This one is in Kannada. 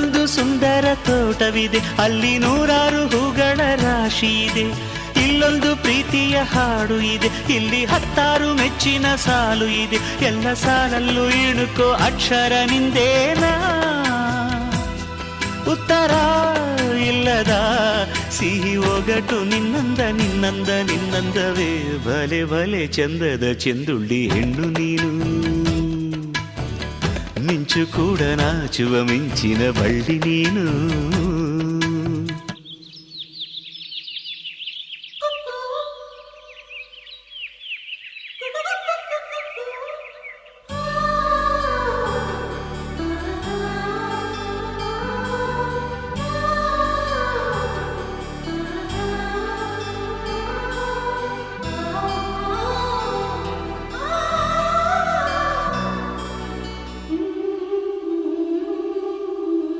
ಅಲ್ಲೊಂದು ಸುಂದರ ತೋಟವಿದೆ. ಅಲ್ಲಿ ನೂರಾರು ಹೂಗಳ ರಾಶಿ ಇದೆ. ಇಲ್ಲೊಂದು ಪ್ರೀತಿಯ ಹಾಡು ಇದೆ. ಇಲ್ಲಿ ಹತ್ತಾರು ಮೆಚ್ಚಿನ ಸಾಲು ಇದೆ. ಎಲ್ಲ ಸಾಲಲ್ಲೂ ಇಣುಕೋ ಅಕ್ಷರ ನಿಂದೇನಾ? ಉತ್ತರ ಇಲ್ಲದ ಸಿಹಿ ಒಗಟು ನಿನ್ನಂದ ನಿನ್ನಂದ, ನಿನ್ನಂದವೇ. ಬಲೆ ಬಲೆ ಚಂದದ ಚೆಂದುಳ್ಳಿ ಹೆಣ್ಣು ನೀನು. ఇంచు కూడా నా చువ బళ్ళి నేను.